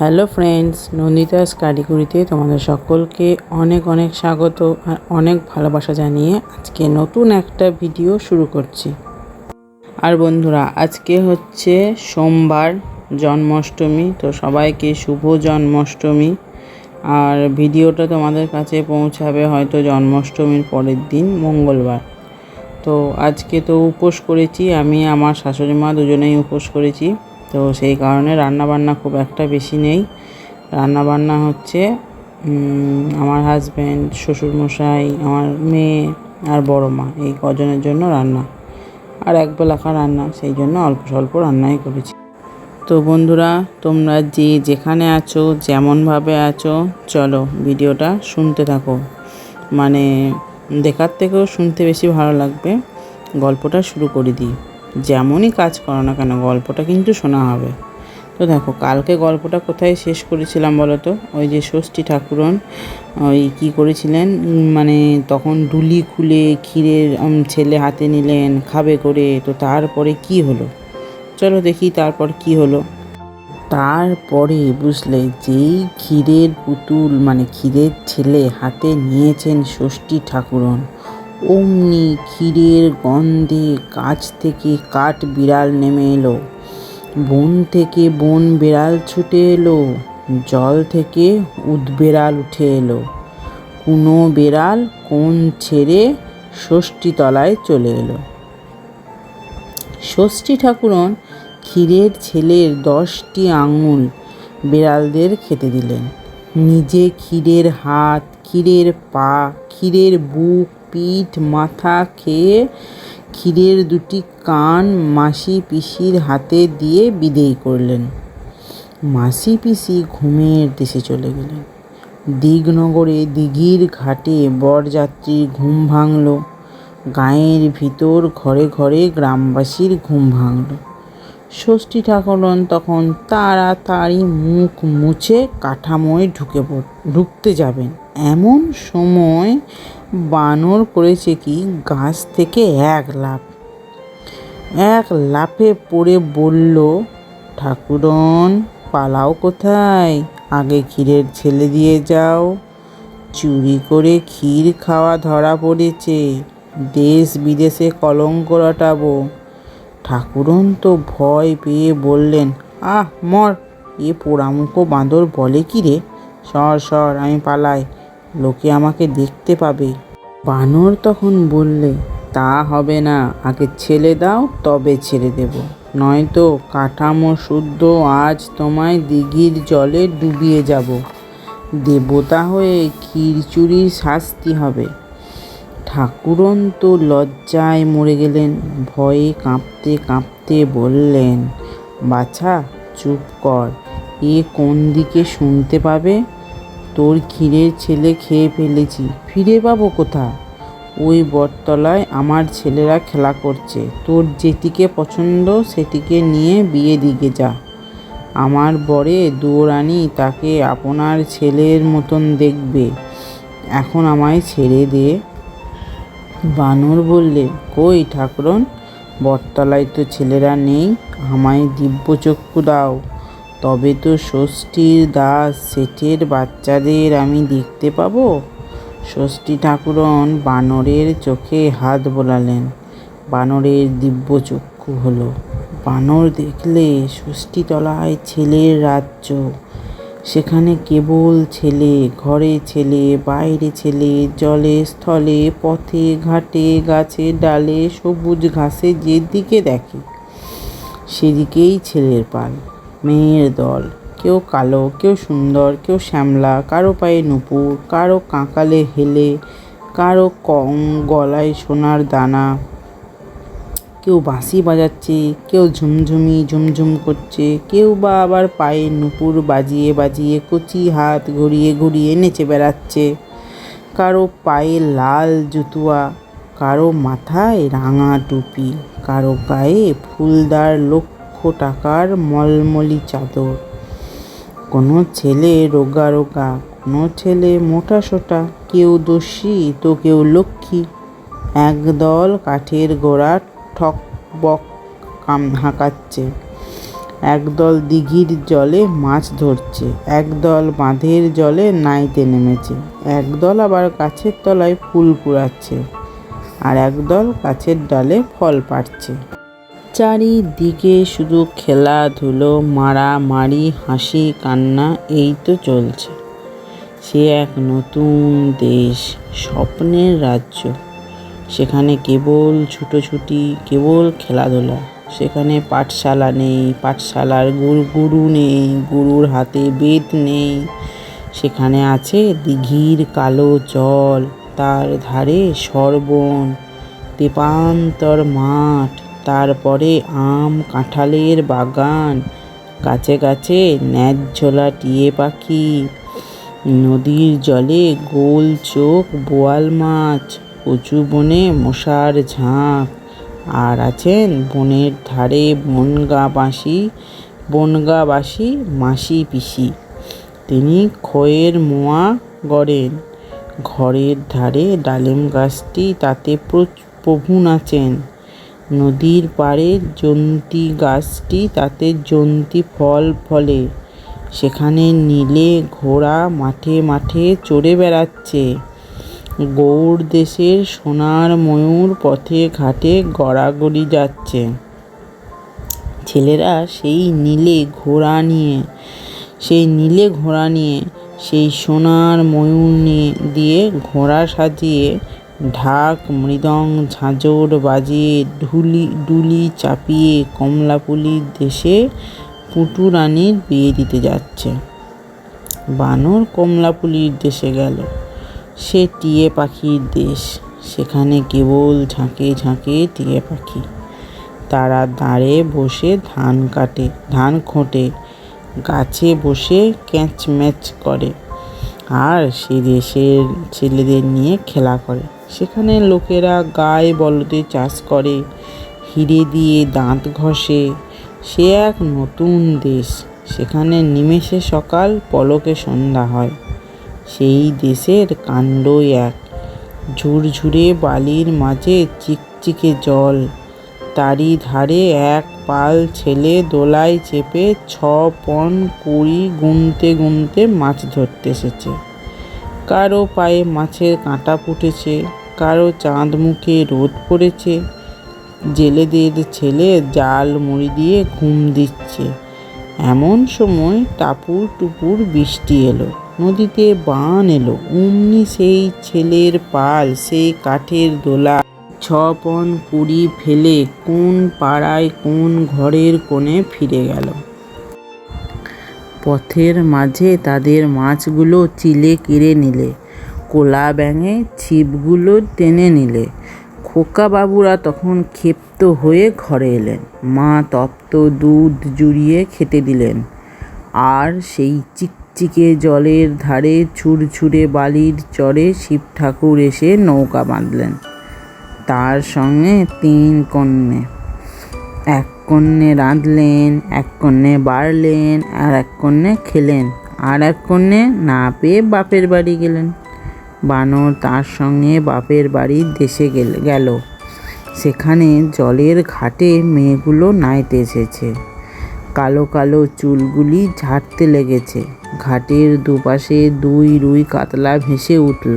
Hello friends নন্দিতাস কারিগরিতে তোমাদের সকলকে অনেক অনেক স্বাগত আর অনেক ভালোবাসা জানিয়ে আজকে নতুন একটা ভিডিও শুরু করছি। আর বন্ধুরা, আজকে হচ্ছে সোমবার, জন্মাষ্টমী, তো সবাইকে শুভ জন্মাষ্টমী। আর ভিডিওটা তোমাদের কাছে পৌঁছাবে হয়তো জন্মাষ্টমীর পরের দিন, মঙ্গলবার। তো আজকে তো উপোস করেছি, আমি, আমার শাশুড়ি মা দুজনেই উপোস করেছি। তো সেই কারণে রান্না বান্না খুব একটা বেশি নেই। রান্না বান্না হচ্ছে আমার হাজব্যান্ড শ্বশুরমশাই, আমার মেয়ে আর বড় মা, এই কজনের জন্য রান্না। আর এক বেলাকার রান্না, সেই জন্য অল্প স্বল্প রান্নাই করেছি। তো বন্ধুরা, তোমরা যে যেখানে আছো, যেমনভাবে আছো, চলো ভিডিওটা শুনতে থাকো। মানে দেখার থেকেও শুনতে বেশি ভালো লাগবে। গল্পটা শুরু করে দিই। যেমনই কাজ করো না কেন, গল্পটা কিন্তু শোনা হবে। তো দেখো, কালকে গল্পটা কোথায় শেষ করেছিলাম বলো তো? ওই যে ষষ্ঠী ঠাকুরন, ওই কি করেছিলেন? মানে তখন ডুলি খুলে ক্ষীরের ছেলে হাতে নিলেন, খাবে করে। তো তারপরে কি হলো? চলো দেখি তারপর কি হলো। তারপরে বুঝলে যেই ক্ষীরের পুতুল মানে ক্ষীরের ছেলে হাতে নিয়েছেন ষষ্ঠী ঠাকুরন অমনি ক্ষীরের গন্ধে গাছ থেকে কাঠ বিড়াল নেমে এলো। বন থেকে বন বিড়াল ছুটে এলো, জল থেকে উদবেড়াল উঠে এলো। কুনো বেড়াল কোন ছেড়ে ষষ্ঠী তলায় চলে এলো। ষষ্ঠী ঠাকুরন ক্ষীরের ছেলের দশটি আঙুল বিড়ালদের খেতে দিলেন। নিজে ক্ষীরের হাত, ক্ষীরের পা, ক্ষীরের বুক পিঠ, মাথা খেয়ে ক্ষীরের দুটি কান মাসি পিসির হাতে দিয়ে বিদেয় করলেন। মাসি পিসি ঘুমের দেশে চলে গেলেন। দিগনগরে দিঘির ঘাটে বরযাত্রীর ঘুম ভাঙল। গায়ের ভিতর ঘরে ঘরে গ্রামবাসীর ঘুম ভাঙল। ষষ্ঠী ঠাকুরন তখন তাড়াতাড়ি মুখ মুছে কাঠামোয় ঢুকে ঢুকতে যাবেন। এমন সময় বানর করেছে কি? গাছ থেকে এক লাফ। এক লাফে পড়ে বলল, ঠাকুরন, পালাও কোথায়? আগে ক্ষীরের ছেলে দিয়ে যাও। চুরি করে ক্ষীর খাওয়া ধরা পড়েছে। দেশ বিদেশে কলঙ্ক রটাবো। ঠাকুরন তো ভয় পেয়ে বললেন, আহ, মর। এ পোড়ামুখো বাঁদর বলে কি রে? সর সর, আমি পালাই। লোকে আমাকে দেখতে পাবে। বানর তখন বললে, তা হবে না। আগে ছেলে দাও, তবে ছেড়ে দেব। নয়তো কাঠামো শুদ্ধ আজ তোমায় দিঘির জলে ডুবিয়ে যাব। দেবতা হয়ে ক্ষীর চুরির শাস্তি হবে। ঠাকুরন তো লজ্জায় মরে গেলেন, ভয়ে কাঁপতে কাঁপতে বললেন, বাছা, চুপ কর, এ কোন দিকে শুনতে পাবে? তোর ক্ষীরের ছেলে খেয়ে ফেলেছি, ফিরে পাবো কোথা ওই বটতলায় আমার ছেলেরা খেলা করছে, তোর যেটিকে পছন্দ সেটিকে নিয়ে বিয়ে দিকে যা। আমার বরে দুয়োরানি তাকে আপনার ছেলের মতন দেখবে, এখন আমায় ছেড়ে দে। বানর বললে, কই ঠাকুরন? বটতলায় তো ছেলেরা নেই, আমায় দিব্যচক্ষু দাও। তবে তো ষষ্ঠীর দাস শেঠের বাচ্চাদের আমি দেখতে পাবো? ষষ্ঠী ঠাকুরন বানরের চোখে হাত বোলালেন। বানরের দিব্যচক্ষু হলো। বানর দেখলে ষষ্ঠীতলায় ছেলের রাজ্য। সেখানে কেবল ছেলে, ঘরে ছেলে, বাইরে ছেলে, জলে, স্থলে, পথে, ঘাটে, গাছে, ডালে, সবুজ ঘাসে যেদিকে দেখে, সেদিকেই ছেলের পাল। মেয়ের দল, কেউ কালো, কেউ সুন্দর, কেউ শ্যামলা, কারও পায়ে নুপুর, কারও কাঁকালে হেলে, কারও কং গলায় সোনার দানা কেউ বাঁশি বাজাচ্ছে, কেউ ঝুমঝুমি, ঝুমঝুম করছে, কেউ বা আবার পায়ে নুপুর বাজিয়ে বাজিয়ে কচি হাত ঘুরিয়ে ঘুরিয়ে নেচে বেড়াচ্ছে। কারও পায়ে লাল জুতুয়া, কারও মাথায় রাঙা টুপি, কারও গায়ে ফুলদার লক্ষ টাকার মলমলি চাদর। কোনো ছেলে রোগা রোগা, কোনো ছেলে মোটা সোটা, কেউ দস্যি তো কেউ লক্ষ্মী। একদল কাঠের গোড়া ঠক বক কাম হাঁকাচ্ছে একদল দিঘির জলে মাছ ধরছে, একদল বাঁধের জলে নাইতে নেমেছে, একদল আবার গাছের তলায় ফুল কুড়াচ্ছে আর একদল গাছের ডালে ফল পাড়ছে। চারিদিকে শুধু খেলাধুলো, মারামারি, হাসি, কান্না, এই তো চলছে। সে এক নতুন দেশ, স্বপ্নের রাজ্য। সেখানে কেবল ছুটোছুটি, কেবল খেলাধুলা। সেখানে পাঠশালা নেই, পাঠশালার গুরু গুরু নেই, গুরুর হাতে বেদ নেই। সেখানে আছে দিঘির কালো জল, তার ধারে সরবন, তেপান্তর মাঠ, তারপরে আম কাঁঠালের বাগান গাছে গাছে ন্যায্যলা টিয়ে পাখি, নদীর জলে গোল চোখ বোয়াল মাছ কচু বনে মশার ঝাঁক। আর আছেন বনের ধারে বনগা বাঁশি বনগা বাসি মাসি পিসি। তিনি খয়ের মোয়া গড়েন। ঘরের ধারে ডালিম গাছটি তাতে প্রভু নাচেন। নদীর পাড়ে জন্তি গাছটি তাতে জন্তি ফল ফলে। সেখানে নীলে ঘোড়া মাঠে মাঠে চড়ে বেড়াচ্ছে। গৌড় দেশের সোনার ময়ূর পথে ঘাটে গড়াগড়ি যাচ্ছে। ছেলেরা সেই নীলে ঘোড়া নিয়ে, সেই নীলে ঘোড়া নিয়ে, সেই সোনার ময়ূর নিয়ে দিয়ে ঘোড়া সাজিয়ে ঢাক মৃদং ঝাঁঝর বাজিয়ে ঢুলি, ডুলি চাপিয়ে কমলাপুলির দেশে পুটু রানীর বিয়ে দিতে যাচ্ছে। বানর কমলাপুলির দেশে গেল। সে টিয়ে পাখির দেশ। সেখানে কেবল ঝাঁকে ঝাঁকে টিয়ে পাখি। তারা দাঁড়ে বসে ধান কাটে, ধান খোঁটে, গাছে বসে ক্যাচ ম্যাচ করে আর সে দেশের ছেলেদের নিয়ে খেলা করে। সেখানে লোকেরা গায়ে বলদে চাষ করে, হিরে দিয়ে দাঁত ঘষে। সে এক নতুন দেশ। সেখানে নিমেষে সকাল, পলকে সন্ধ্যা হয়। সেই দেশের কাণ্ডই এক। ঝুরঝুরে বালির মাঝে চিকচিকে জল। তারই ধারে এক পাল ছেলে দোলায় চেপে ছ পন কুড়ি গুনতে গুনতে মাছ ধরতে এসেছে। কারও পায়ে মাছের কাঁটা ফুটেছে কারও চাঁদ মুখে রোদ পড়েছে। জেলেদের ছেলে জাল মুড়ি দিয়ে ঘুম দিচ্ছে। এমন সময় টাপুর টুপুর বৃষ্টি এলো। নদীতে বান এলো। অমনি সেই ছেলের পাল সেই কাঠের দোলা। ছপন কুড়ি ফেলে কোন পাড়ায়, কোন ঘরের কোণে ফিরে গেল। পথের মাঝে তাদের মাছগুলো চিলে কেড়ে নিলে। কোলা ব্যাঙে ছিপগুলো টেনে নিলে। খোকা বাবুরা তখন ক্ষিপ্ত হয়ে ঘরে এলেন। মা তপ্ত দুধ জুড়িয়ে খেতে দিলেন। আর সেই চিকচিকে জলের ধারে ছুড়ছুড়ে বালির চরে শিব ঠাকুর এসে নৌকা বাঁধলেন। তার সঙ্গে তিন কন্যে। এক কন্যে রাঁধলেন, এক কন্যে বাড়লেন, আর এক কন্যে খেলেন, আর এক কন্যে না পেয়ে বাপের বাড়ি গেলেন। বানর তার সঙ্গে বাপের বাড়ির দেশে গেল। সেখানে জলের ঘাটে মেয়েগুলো নাইতে এসেছে। কালো কালো চুলগুলি ঝাড়তে লেগেছে। ঘাটের দুপাশে দুই রুই কাতলা ভেসে উঠল।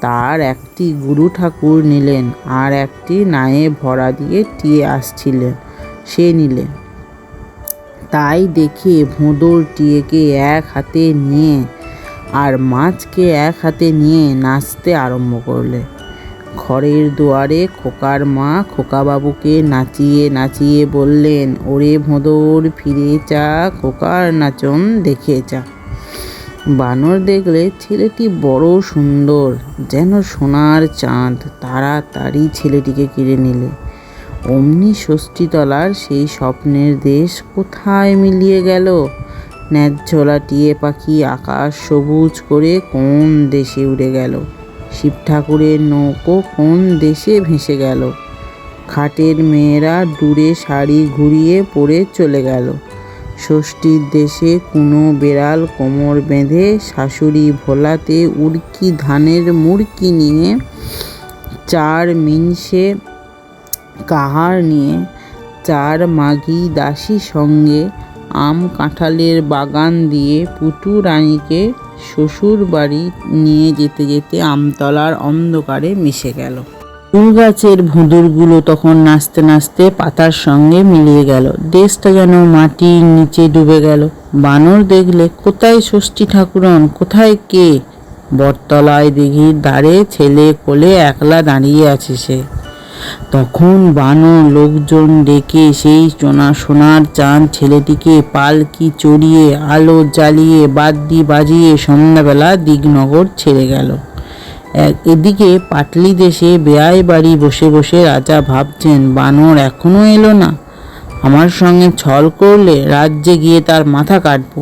তার একটি গুরু ঠাকুর নিলেন আর একটি নায়ে ভরা দিয়ে টিয়ে আসছিলেন। সে নিলেন। তাই দেখে ভোঁদর টিয়েকে এক হাতে নিয়ে আর মাছকে এক হাতে নিয়ে নাচতে আরম্ভ করলে ঘরের দুয়ারে খোকার মা খোকাবাবুকে নাচিয়ে নাচিয়ে বললেন, ওরে ভোঁদর, ফিরে চা খোকার নাচন দেখে চা বানর দেখলে ছেলেটি বড় সুন্দর, যেন সোনার চাঁদ। তাড়াতাড়ি ছেলেটিকে কিনে নিলে। অমনি ষষ্ঠীতলার সেই স্বপ্নের দেশ কোথায় মিলিয়ে গেল? ন্যায্যলা টিয়ে পাখি আকাশ সবুজ করে কোন দেশে উড়ে গেল? শিব ঠাকুরের নৌকো কোন দেশে ভেসে গেল? খাটের মেয়েরা দূরে শাড়ি ঘুরিয়ে পরে চলে গেল। ষষ্ঠীর দেশে কোনো বেড়াল কোমর বেঁধে শাশুড়ি ভোলাতে উড়কি ধানের মুড়কি নিয়ে চার মিনসে কাহার নিয়ে চার মাগি দাসী সঙ্গে আম কাঁঠালের বাগান দিয়ে পুটু রানীকে শ্বশুর বাড়ি নিয়ে যেতে যেতে আমতলার অন্ধকারে মিশে গেল। ফুল গাছের ভুঁদুরগুলো তখন নাচতে নাচতে পাতার সঙ্গে মিলিয়ে গেল। দেশটা যেন মাটির নিচে ডুবে গেল। বানর দেখলে, কোথায় ষষ্ঠী ঠাকুরন? কোথায় কে? বটতলায় দিঘির ধারে ছেলে কোলে একলা দাঁড়িয়ে আছে সে। তখন বানর লোকজন ডেকে সেই সোনা সোনার চাঁদ ছেলেটিকে পালকি চড়িয়ে, আলো জ্বালিয়ে, বাদ্যি বাজিয়ে সন্ধ্যাবেলা দিগনগর ছেড়ে গেল। এদিকে পাটলি দেশে বেয়াই বাড়ি বসে বসে রাজা ভাবছেন বানর এখনও এলো না? আমার সঙ্গে ছল করলে রাজ্যে গিয়ে তার মাথা কাটবো।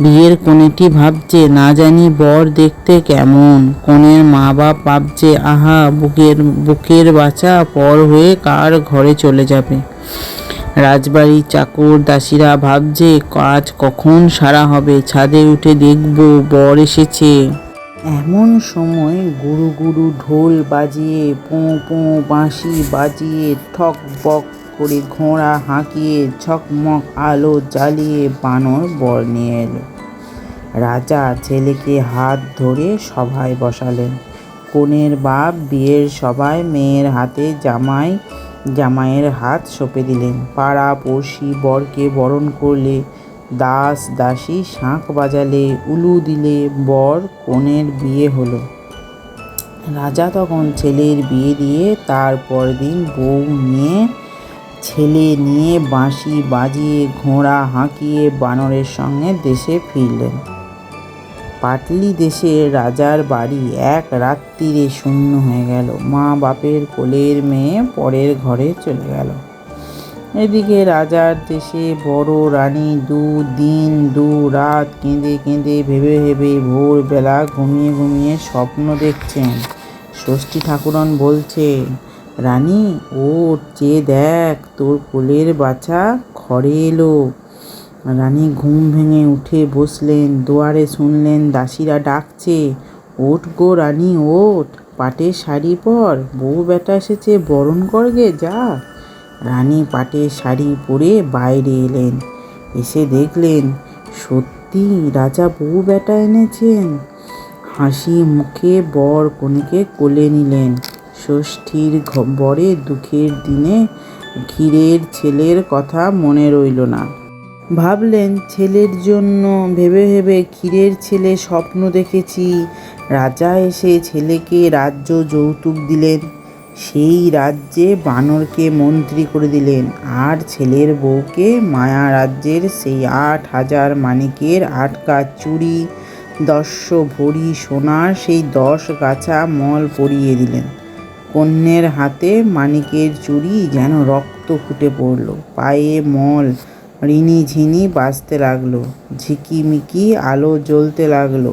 বিয়ের কনেটি ভাবছে, না জানি বর দেখতে কেমন। কনের মা বাপ ভাবছে, আহা, বুকের বুকের বাচ্চা পর হয়ে কার ঘরে চলে যাবে। রাজবাড়ির চাকর দাসীরা ভাবছে, কাজ কখন সারা হবে? ছাদে উঠে দেখব, বর এসেছে। এমন সময় গুরু গুরু ঢোল বাজিয়ে, পোঁ পোঁ, বাঁশি বাজিয়ে, ঠক, বক করে ঘোড়া হাঁকিয়ে ঝকমক আলো জ্বালিয়ে বানর বর নিয়ে এলো। রাজা ছেলেকে হাত ধরে সভায় বসালেন। কনের বাপ বিয়ের সবাই মেয়ের হাতে জামাই, জামাইয়ের হাত সঁপে দিলেন। পাড়া পড়শি বরকে বরণ করলে, দাস দাসী শাঁখ বাজালে উলু দিলে বর কনের বিয়ে হলো। রাজা তখন ছেলের বিয়ে দিয়ে তার পরদিন বউ নিয়ে ছেলে নিয়ে বাঁশি বাজিয়ে, ঘোড়া হাঁকিয়ে বানরের সঙ্গে দেশে ফিরলেন। পাটলি দেশে রাজার বাড়ি এক রাত্রিরে শূন্য হয়ে গেল। মা বাপের কোলের মেয়ে পরের ঘরে চলে গেল। এদিকে রাজার দেশে বড় রানী দু দিন দু রাত কেঁদে কেঁদে ভেবে ভেবে ভোরবেলা ঘুমিয়ে ঘুমিয়ে স্বপ্ন দেখছেন। ষষ্ঠী ঠাকুরন বলছে রানী ও চেয়ে দেখ, তোর কোলের বাছা ঘরে এলো। রানী ঘুম ভেঙে উঠে বসলেন, দুয়ারে শুনলেন দাসীরা ডাকছে, ওঠ গো রানী, ওঠ, পাটের শাড়ি পর, বউ বেটা এসেছে বরণ করগে, যা। রানী পাটের শাড়ি পরে বাইরে এলেন, এসে দেখলেন, সত্যি রাজা বউ বেটা এনেছেন। হাসি মুখে বর কনেকে কোলে নিলেন। ষষ্ঠীর বরে দুঃখের দিনে ক্ষীরের ছেলের কথা মনে রইল না। ভাবলেন, ছেলের জন্য ভেবে ভেবে ক্ষীরের ছেলে স্বপ্ন দেখেছি। রাজা এসে ছেলেকে রাজ্য যৌতুক দিলেন। সেই রাজ্যে বানরকে মন্ত্রী করে দিলেন। আর ছেলের বউকে মায়া রাজ্যের সেই আট হাজার মানিকের আটকা চুড়ি, দশ ভরি সোনার সেই দশ গাছা মল পরিয়ে দিলেন। কন্যের হাতে মানিকের চুড়ি যেন রক্ত ফুটে পড়ল। পায়ে মল রিনি ঝিনি বাজতে লাগল, ঝিকিমিকি আলো জ্বলতে লাগল।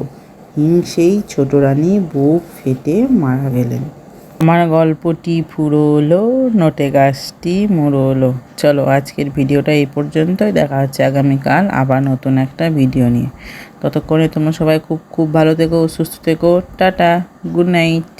হিংসেই ছোট রানী বুক ফেটে মারা গেলেন। আমার গল্পটি ফুরোলো, নোটে গাছটি মুড়োলো চলো আজকের ভিডিওটা এই পর্যন্তই। দেখা হচ্ছে আগামীকাল আবার নতুন একটা ভিডিও নিয়ে। ততক্ষণে তোমরা সবাই খুব খুব ভালো থেকো, সুস্থ থেকো। Tata, good night.